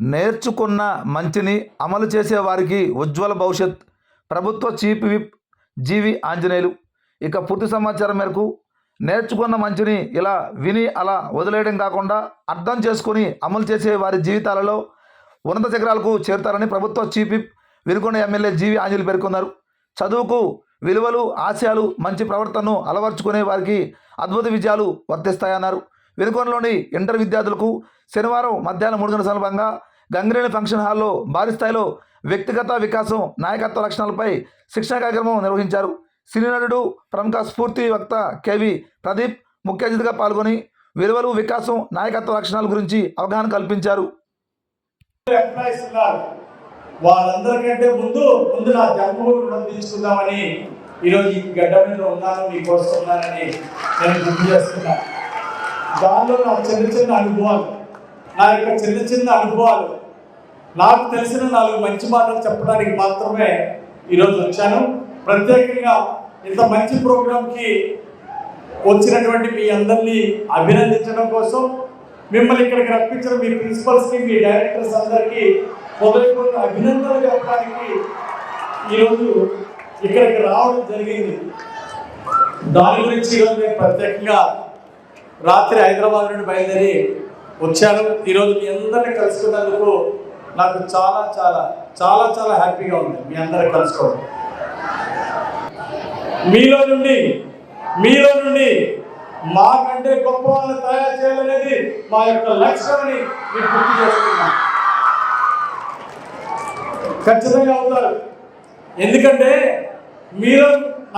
నేర్చుకున్న మంచిని అమలు చేసే వారికి ఉజ్వల భవిష్యత్. ప్రభుత్వ చీఫ్ విప్ జీవి ఆంజనేయులు. ఇక పూర్తి సమాచారం మేరకు నేర్చుకున్న మంచిని ఇలా విని అలా వదిలేయడం కాకుండా అర్థం చేసుకొని అమలు చేసే వారి జీవితాలలో ఉన్నత శిఖరాలకు చేరుతారని ప్రభుత్వ chief whip Vinukonda MLA G V Anjaneyulu పేర్కొన్నారు. చదువుకు విలువలు ఆశయాలు మంచి ప్రవర్తనను అలవర్చుకునే వారికి అద్భుత విజయాలు వర్తిస్తాయన్నారు. వెనుకొండలోని ఇంటర్ విద్యార్థులకు శనివారం మధ్యాహ్నం మూడు గంటల సందర్భంగా గంగిరేణి ఫంక్షన్ హాల్లో భారీ స్థాయిలో వ్యక్తిగత వికాసం నాయకత్వ లక్షణాలపై శిక్షణ కార్యక్రమం నిర్వహించారు. సినీ నటుడు ప్రముఖ స్ఫూర్తి వక్త కేవి ప్రదీప్ ముఖ్య అతిథిగా పాల్గొని విలువలు వికాసం నాయకత్వ లక్షణాల గురించి అవగాహన కల్పించారు. వాళ్ళందరికంటే ముందు ముందు నా జన్మభూమి రుణం తీసుకుందామని ఈరోజు ఈ గడ్డ మీద ఉన్నాను మీకోసం ఉన్నానని నేను గుర్తు చేస్తున్నా. దానిలో నా చిన్న చిన్న అనుభవాలు. నా యొక్క చిన్న చిన్న అనుభవాలు నాకు తెలిసిన నాలుగు మంచి మాటలు చెప్పడానికి మాత్రమే ఈరోజు వచ్చాను. ప్రత్యేకంగా ఇంత మంచి ప్రోగ్రాంకి వచ్చినటువంటి మీ అందరినీ అభినందించడం కోసం మిమ్మల్ని ఇక్కడికి రప్పించిన మీ ప్రిన్సిపల్స్కి మీ డైరెక్టర్స్ అందరికీ మొదలుకొని అభినందనలు చెప్పడానికి ఈరోజు ఇక్కడికి రావడం జరిగింది. దాని గురించి ఈరోజు నేను ప్రత్యేకంగా రాత్రి హైదరాబాద్ నుండి బయలుదేరి వచ్చాను ఈరోజు మీ అందరిని కలుసుకున్నందుకు నాకు చాలా చాలా చాలా చాలా హ్యాపీగా ఉంది. మీ అందరిని కలుసుకోవడం. మీలో నుండి మీలో నుండి మాకంటే గొప్ప వాళ్ళని తయారు చేయాలనేది మా యొక్క లక్ష్యం అని గుర్తు చేస్తున్నాను ఖచ్చితంగా అవుతారు. ఎందుకంటే మీరు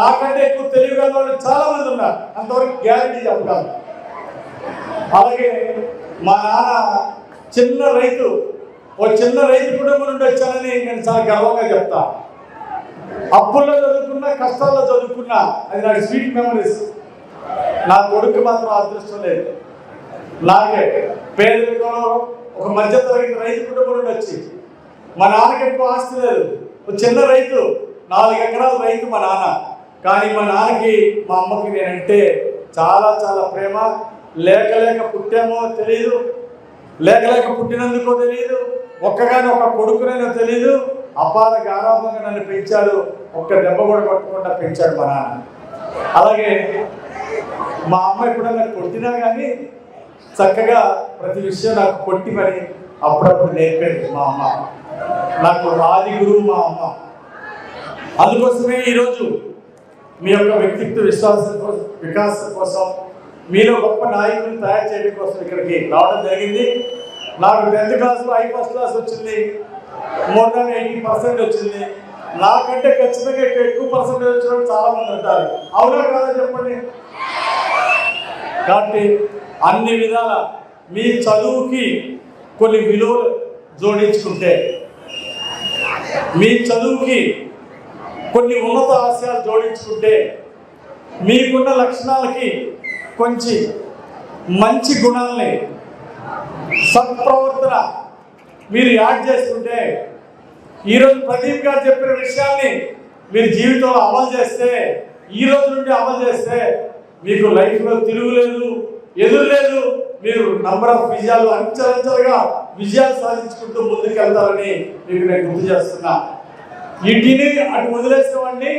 నాకంటే ఎక్కువ తెలివిగల వాళ్ళు చాలా మంది ఉన్నారు. అంతవరకు గ్యారంటీ చెప్పగలను. అలాగే మా నాన్న చిన్న రైతు ఓ చిన్న రైతు కుటుంబం నుండి వచ్చానని నేను చాలా గర్వంగా చెప్తా. అప్పుల్లో చదువుకున్నా కష్టాల్లో చదువుకున్నా అది నాకు స్వీట్ మెమరీస్ నా కొడుకు మాత్రం అదృష్టం లేదు. నాకే పేదరికంలో ఒక మధ్యతరగతి రైతు కుటుంబం నుండి వచ్చి మా నాన్నకి ఎక్కువ ఆస్తి లేదు. ఒక చిన్న రైతు నాలుగు ఎకరాల రైతు మా నాన్న. కానీ మా నాన్నకి మా అమ్మకి నేనంటే చాలా చాలా ప్రేమ లేక లేక పుట్టామో తెలియదు లేక లేక పుట్టినందుకో తెలియదు ఒక్కగాని ఒక కొడుకునైనా తెలియదు అపార గారాభంగా నన్ను పెంచాడు. ఒక్క దెబ్బ కూడా కొట్టకుండా పెంచాడు మా నాన్న. అలాగే మా అమ్మ ఎప్పుడన్నా కొట్టినా కానీ చక్కగా ప్రతి విషయం నాకు కొట్టి మరి అప్పుడప్పుడు నేర్పేది మా అమ్మ. నాకు రాజి గురువు మా అమ్మ. అందుకోసమే ఈరోజు మీ యొక్క వ్యక్తిత్వ విశ్వాసం కోసం వికాసం కోసం మీలో గొప్ప నాయకులు తయారు చేయడం కోసం ఇక్కడికి రావడం జరిగింది. నాకు టెన్త్ క్లాస్లో ఐ ఫస్ట్ క్లాస్ వచ్చింది. మోర్ దాన్ ఎయిటీ పర్సెంట్ వచ్చింది. నాకంటే ఖచ్చితంగా ఎక్కువ పర్సెంటేజ్ వచ్చిన చాలా మంది ఉంటారు. అవునా కాదా చెప్పండి? కాబట్టి అన్ని విధాల మీ చదువుకి కొన్ని విలువలు జోడించుకుంటే మీ చదువుకి కొన్ని ఉన్నత ఆశయాలు జోడించుకుంటే మీకున్న లక్షణాలకి కొంచెం మంచి గుణాలని సత్ప్రవర్తన మీరు యాడ్ చేస్తుంటే ఈరోజు ప్రదీప్ గారు చెప్పిన విషయాన్ని మీరు జీవితంలో అమలు చేస్తే ఈ రోజు నుండి అమలు చేస్తే మీకు లైఫ్లో తిరుగులేదు ఎదురు లేదు. మీరు నంబర్ ఆఫ్ విజయాలు అంచెలంచెలుగా విజయాలు సాధించుకుంటూ ముందుకెళ్తారని మీకు నేను గుర్తు చేస్తున్నా. ఇంటిని అటు వదిలేసేవాడిని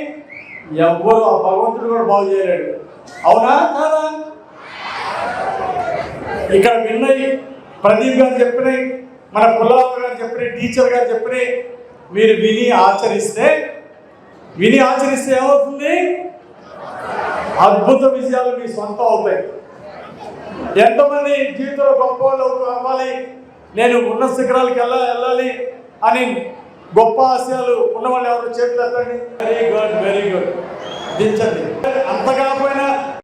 ఎవ్వరు ఆ భగవంతుడు కూడా బాగు చేయలేడు. అవునా కాదా? ఇక్కడ విన్నవి ప్రదీప్ గారు చెప్పినాయి మన పుల్లారావు గారు చెప్పినవి టీచర్ గారు చెప్పినాయి మీరు విని ఆచరిస్తే విని ఆచరిస్తే ఏమవుతుంది? అద్భుత విజయాలు మీ సొంతం అవుతాయి. ఎంతమంది జీవితంలో గొప్ప వాళ్ళు అవ్వాలి నేను ఉన్న శిఖరాలకు వెళ్ళ వెళ్ళాలి అని గొప్ప ఆశయాలు ఉన్న వాళ్ళు ఎవరు చేతులు ఎత్తండి? వెరీ గుడ్ వెరీ గుడ్ దించండి. అంతగా